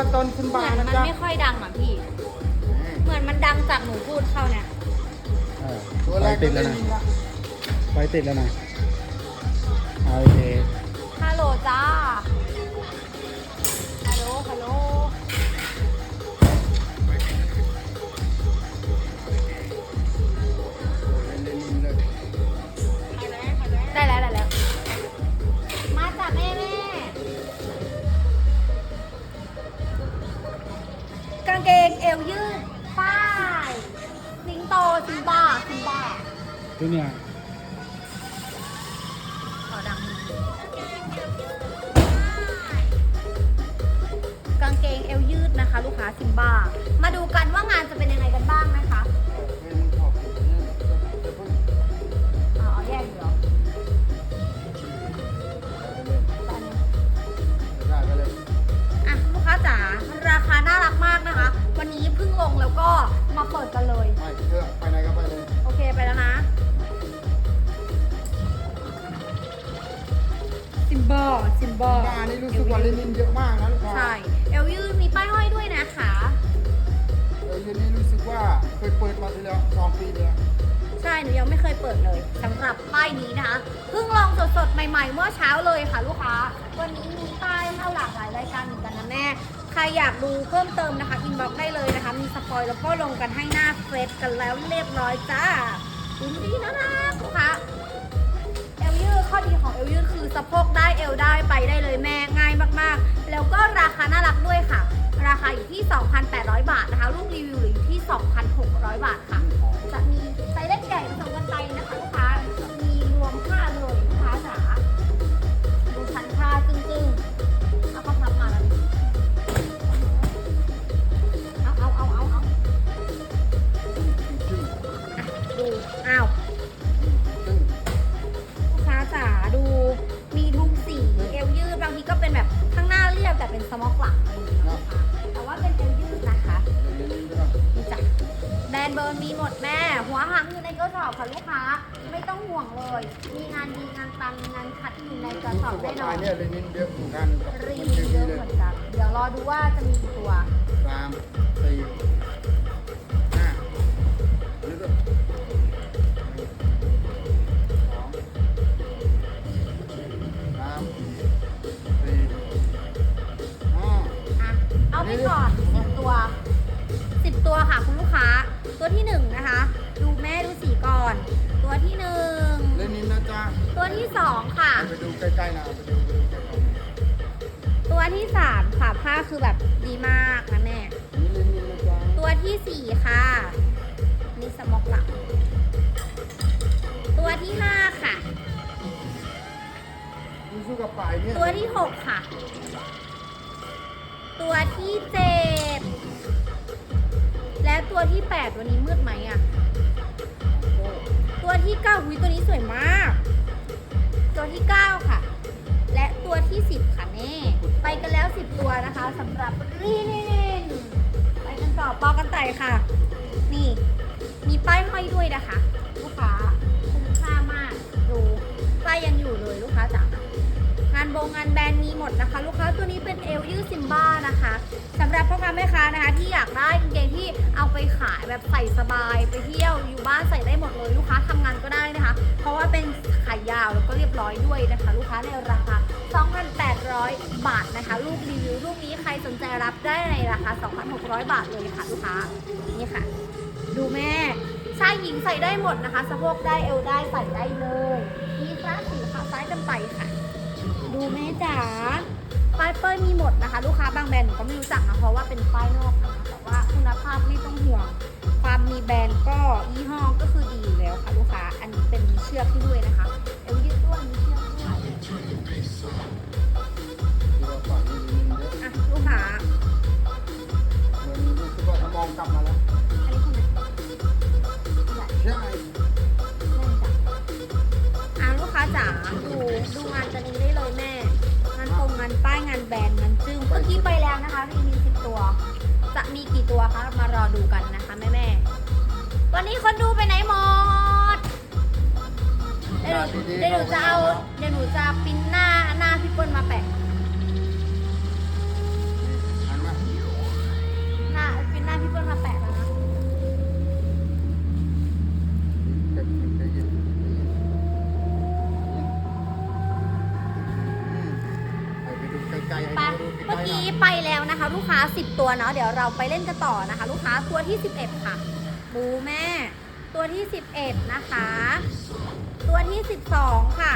กับตอนขึ้นเหมืบาอนนะมันจ๊ะไม่ค่อยดังอะพี่ เหมือนมันดังจากหนูพูดเข้าเนี่ย เออตัวไฟแรกติก็ดแล้วเล่นนะนี่ละไฟติดแล้วนะเอาโอเคฮัลโหลจ้า ซิมบ้า มาดูกันว่างานจะเป็นยังไงกันบ้างนะคะเล่นขอบเนี่ยจะพึ่งอ๋อแยกอยู่เหรอไปเล่นตอนนี้ได้ไปเลยอะลูกค้าจ๋าราคาน่ารักมากนะคะ วันนี้เพิ่งลงแล้วก็มาเปิดกันเลยไม่เชื่อไปไหนก็ไปเลยโอเคไปแล้วนะซิมบอลซิมบอลบ้านนี่รู้สึกว่าเล่นนินเยอะมาก หนูยังไม่เคยเปิดเลยสำหรับป้ายนี้นะคะเพิ่งลองสดๆ ใหม่ๆ เมื่อเช้าเลยค่ะลูกค้า วันนี้มีป้ายเข้าหลากหลายรายการเหมือนกันนะแม่ ใครอยากดูเพิ่มเติมนะคะอินบ็อกได้เลยนะคะ มีสปอยแล้วก็ลงกันให้หน้าเฟซกันแล้วเรียบร้อยจ้าดูดีนะนะลูกค้าเอลยืดข้อดีของเอลยืดคือสะโพกได้เอวได้ไป เป็นสมอกหลังอะไรอนะคะแต่ว่าเป็นเอวยืดนะคะนี่จ้ะแบรนด์เบิร์นมีหมดแม่ หัวหางอยู่ในกระสอบค่ะลูกค้า ไม่ต้องห่วงเลย มีงานดีงานตังงานคัดอยู่ในกระสอบแน่นอนเนี่ยเล่นนินเยอะเหมือนกันรีมันวิจึ้วงเยอะเลยเหมือนกัน เดี๋ยวรอดูว่าจะมีกี่ตัวสามสี่ ล้ๆนะไปดูไปดูใกล้ตัวที่สามค่ะผ้าคือแบบดีมากนะแม่ๆนี่เล่นนินนะจ๊ะตัวที่สี่ค่ะนี่สมอกหลังตัวที่ห้าค่ะรู้สึกกับปลายเนี่ยตัวที่หกค่ะ ตัวที่เจ็ดและตัวที่แปดตัวนี้มืดไหมอะตัวที่เก้าหุยตัวนี้สวยมาก ตัวที่เก้าค่ะ และตัวที่สิบค่ะแน่ไปกันแล้วสิบตัวนะคะสำหรับรีนินไปกันต่อปอกันไต่ค่ะ นี่ มีป้ายห้อยด้วยนะคะ ลูกค้าคุ้มค่ามากดูป้ายยังอยู่เลยลูกค้าจ๋าานโบงงานแบรนด์มีหมดนะคะ ลูกค้าตัวนี้เป็นเอลยืดซิมบ้านะคะสำหรับพ่อค้าแม่ค้านะคะที่อยากได้กางเกงที่เอาไปขายแบบใส่สบายไปเที่ยวอยู่บ้านใส่ได้หมดเลยลูกค้าทำงานก็ได้นะคะ เพราะว่าเป็นขายยาวแล้วก็เรียบร้อยด้วยนะคะ ลูกค้าในราคา 2,800 บาทนะคะลูกรีวิวลูกนี้ใครสนใจรับได้ในราคา 2,600 บาทเลยค่ะลูกค้านี่ค่ะ ดูแม่ชายหญิงใส่ได้หมดนะคะสะโพกได้เอวได้ใส่ได้เลยมีซ้ายสีขาซ้ายกันไปค่ะ ดูแม่จ๋าป้ายเป้ยมีหมดนะคะ ลูกค้าบางแบรนด์หนูก็ไม่รู้จักนะเพราะว่าเป็นป้ายนอกนะคะแต่ว่าคุณภาพไม่ต้องห่วง ความมีแบรนด์ก็ยี่ห้อก็คือดีอยู่แล้วค่ะลูกค้า อันนี้เป็นเชือกที่ด้วยนะคะเอวยืด นะคะรีมีสิบตัว จะมีกี่ตัวคะ มารอดูกันนะคะแม่แม่วันนี้คนดูไปไหนหมด เดี๋ยวหนูเดี๋ยวหนูจะเอาเดี๋ยวหนูจะปิ้นหน้าหน้าพี่เปิ้ลมาแปะ ลูกค้า 10 ตัวเนาะเดี๋ยวเราไปเล่นกันต่อนะคะ ลูกค้าตัวที่ 11 ค่ะบูแม่ ตัวที่ 11 นะคะ ตัวที่ 12 ค่ะ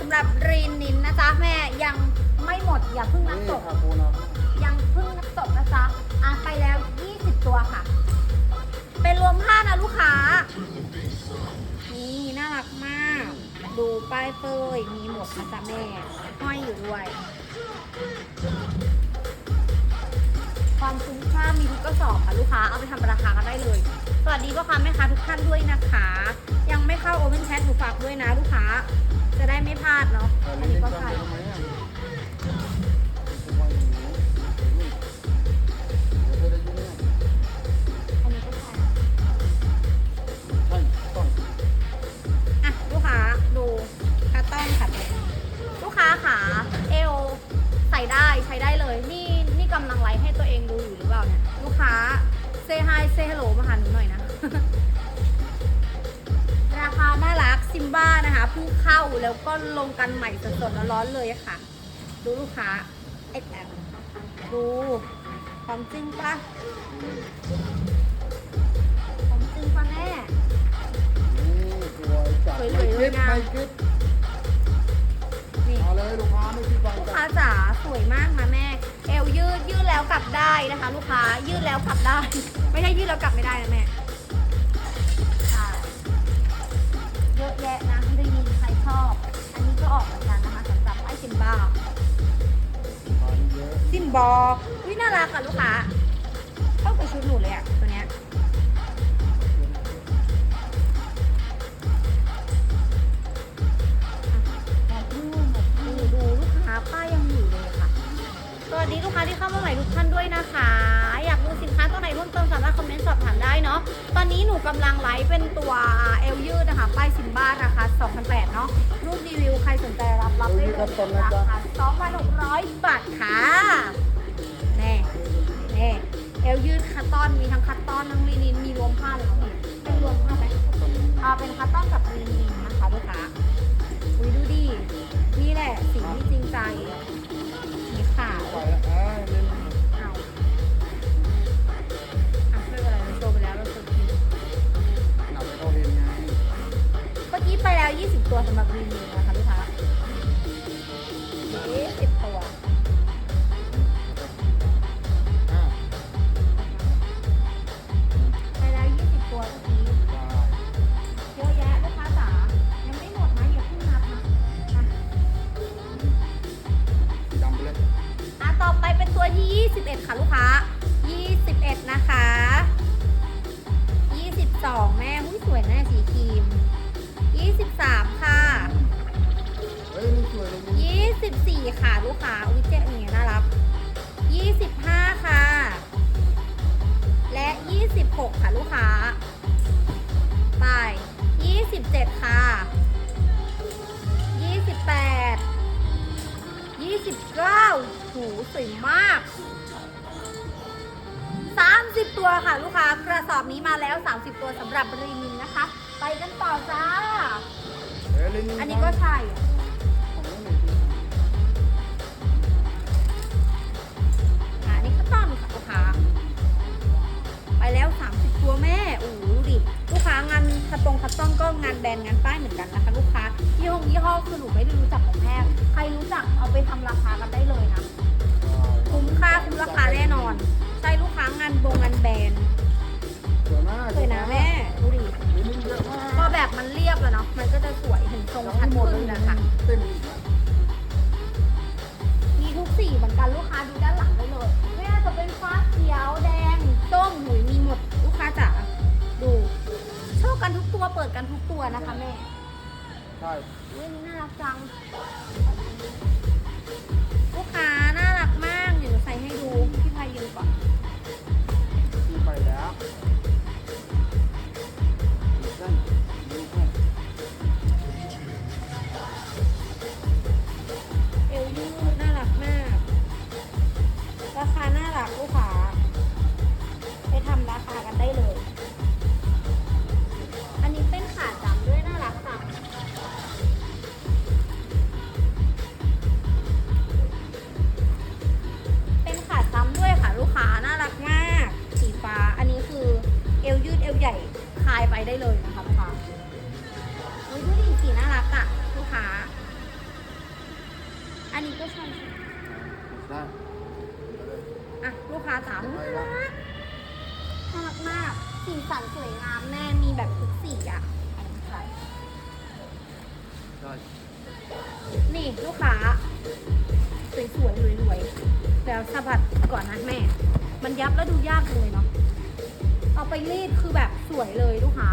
สำหรับรีนนินนะจ๊ะแม่ยังไม่หมดอย่าเพิ่งนับนี่จบทาโก้นะยังเพิ่งนับจบนะจ๊ะอ่านไปแล้ว 20 ตัวค่ะ เป็นรวมผ้านะลูกค้า นี่น่ารักมาก ดูป้ายเปยมีหมดนะจ๊ะแม่ห้อยอยู่ด้วย ความคุ้มค่ามีทุกกระสอบค่ะลูกค้าเอาไปทำราคากันได้เลย สวัสดีพ่อค้าแม่ค้าทุกท่านด้วยนะคะ ยังไม่เข้าโอเ n นแชทหนูฝากด้วยนะลูกค้าจะ ไม่พลาดเนาะ อันนี้ก็จำใช่เป็นทำไมอะวางอย่างนี้เดี๋ยวเธอได้ยินเนี่ยอันนี้ก็ใช่ใช่ต้องอะลูกค้าดูคัตตอนค่ะลูกค้าขาเอลใส่ได้ใช้ได้เลย นี่นี่กำลังไลฟ์ให้ตัวเองดูอยู่หรือเปล่าเนี่ย ลูกค้าเซฮายเซฮัลโหลมาหาหนูหน่อยนะ ซิมบ้านะคะเพิ่งเข้าแล้วก็ลงกันใหม่สดๆร้อนๆเลยอะค่ะ ดูลูกค้าเอ็ดแอดูความจริงปะความจริงปะแม่นี่สวยจัดสวยๆไม่สวคิยดงามไม่คิดนี่เอาเลยลูกค้าไม่คิดฟังลูกจ้ะค้าจ๋าสวยมากนะแม่ เอวยืดยืดแล้วกลับได้นะคะ ลูกค้ายืดแล้วกลับได้ ไม่ใช่ยืดแล้วกลับไม่ได้นะแม่ บไอซิมบ้าทานเยอะซิมบอลวิน่ารักอะลูกค้าเข้ากับชุดหนูเลยอะตัวเนี้ยแบบดูแบบดูดูลูกค้าป้ายยังอยู่เลยค่ะ สวัสดีลูกค้าที่เข้ามาใหม่ทุกท่านด้วยนะคะ อยาก อนนี้หนูกำลังไลฟ์เป็นตัวเอลยืดนะคะ ป้ายซิมบ้าราคา2,800เนาะรูปรีวิวใครสนใจรับรับได้เลยราคา2,600 บาทค่ะแน่แน่เอลยืดคัตตอนมีทั้งคัตตอนทั้งลีนินมีรวมผ้าเลยเนาะพี่เป็นรวมผ้าไหมอ่าเป็นคัตตอนกับลีนินนะคะลูกค้าอุ้ยดูดินี่แหละสิ่งที่จริงใจมีขาว ตัวที่ 21 ค่ะลูกค้า 21 นะคะ 22 แม่หุ้ยสวยแน่สีครีม 23 ค่ะ เฮ้ยนี่สวยลยนี่24 ค่ะลูกค้าอุ้ยเจ๊อย่างเงี้ยน่ารัก 25 ค่ะ และ 26 ค่ะลูกค้า ไป 27 ค่ะ 28 29หูสวยมาก 30 ตัวค่ะลูกค้ากระสอบนี้มาแล้ว 30 ตัวสำหรับรีมินนะคะ ไปกันต่อจ้า อันนี้ก็ใช่อันนี้ก็ต้อนค่ะลูกค้า ไปแล้ว 30 ตัวแม่โอ้โหดูดิลูกค้างานคัตตรงคัตต้องก็งานแบรนด์งานป้ายเหมือนกันนะคะ ลูกค้า กตัวเปิดกันทุกตัวนะคะแม่ใช่เรื่องนี้น่ารักจัง ลูกค้าน่ารักมาก เดี๋ยวหนูใส่ให้ดู พี่พายยืนก่อน ที่ไปแล้วเส้นดูเส้นเอวยืดน่ารักมาก ราคาน่ารักลูกค้า ไปทำราคากันได้เลย สันสวยงามแม่มีแบบทุกสีอะนนี้ใช่นี่ลูกค้า สวยสวยรวยรวยๆแล้วสะบัดก่อนนะแม่ มันยับแล้วดูยากเลยเนาะเอาไปรีดคือแบบสวยเลยลูกค้า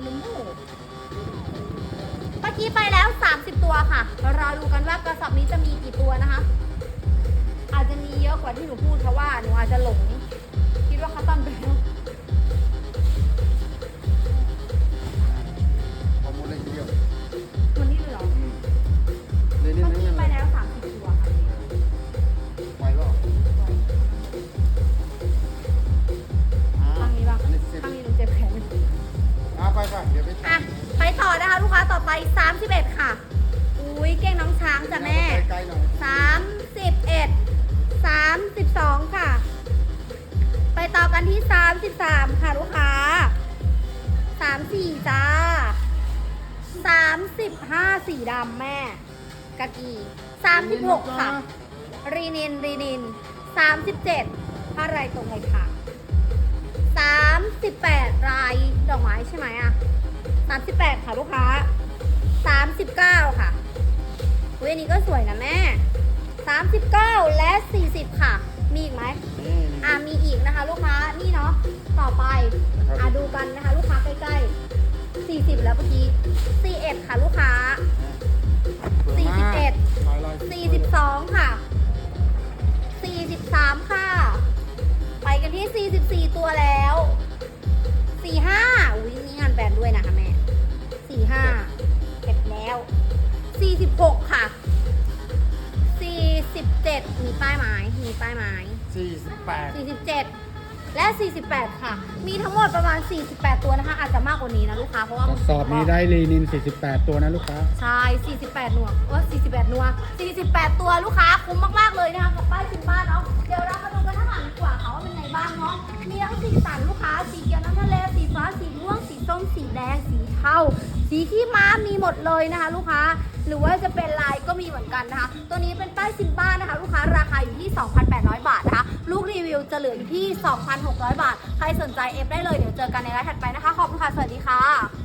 สโนโมเมื่อกี้ไปแล้ว 30 ตัวค่ะ รอดูกันว่ากระสอบนี้จะมีกี่ตัวนะคะ อาจจะมีเยอะกว่าที่หนูพูดเพราะว่าหนูอาจจะหลง คิดว่าเขาตั้งไปแล้ว ไป31ค่ะ อุ้ยเก่งน้องช้างจ้ะแม่ไกลๆหน่อยสามสิบเอ็ดสามสิบสองค่ะ ไปต่อกันที่สามสิบสามค่ะลูกค้าสามสี่จ้าสามสิบห้าสีดำแม่กะกีสามสิบหกค่ะ รีนิน รีนินสามสิบเจ็ดผ้าไรตรงเลยค่ะสามสิบแปดลายดอกไม้ใช่ไหมอะสามสิบแปดค่ะลูกค้า สามสิบเก้าค่ะเว้ยอันนี้ก็สวยนะแม่ 39 และ 40 ค่ะ มีอีกไหมนี่อ่ามีอีกนะคะลูกค้า นี่เนาะ ต่อไป อ่าดูกันนะคะ ลูกค้าใกล้ๆ 40 แล้วเมื่อกี้ 41 ค่ะลูกค้าสวยมาก41ลายลาย42 ค่ะ 48 ค่ะ มีทั้งหมดประมาณ 48 ตัวนะคะ อาจจะมากกว่านี้นะลูกค้า เพราะว่ากระสอบนี้ได้ลีนิน 48 ตัวนะลูกค้า ใช่ 48 หน่วยเออ48 หน่วย48 ตัวลูกค้าคุ้มมากๆเลยนะคะกับป้ายสินบ้านเนาะ เดี๋ยวเรามาดูกันข้างหลังดีกว่าค่ะว่าเป็นไงบ้างเนาะ มีทั้งสีสันลูกค้า สีเขียวน้ำทะเล สีฟ้า สีม่วง สีส้ม สีแดง สีเทา สีขี้ม้ามีหมดเลยนะคะ ลูกค้า หรือว่าจะเป็นลายก็มีเหมือนกันนะคะ ตัวนี้เป็นป้ายซิมบ้านะคะ ลูกค้าราคาอยู่ที่ 2,800 บาทนะคะ ลูกรีวิวจะเหลืออยู่ที่ 2,600 บาท ใครสนใจเอฟได้เลย เดี๋ยวเจอกันในไลฟ์ถัดไปนะคะ ขอบคุณค่ะ สวัสดีค่ะ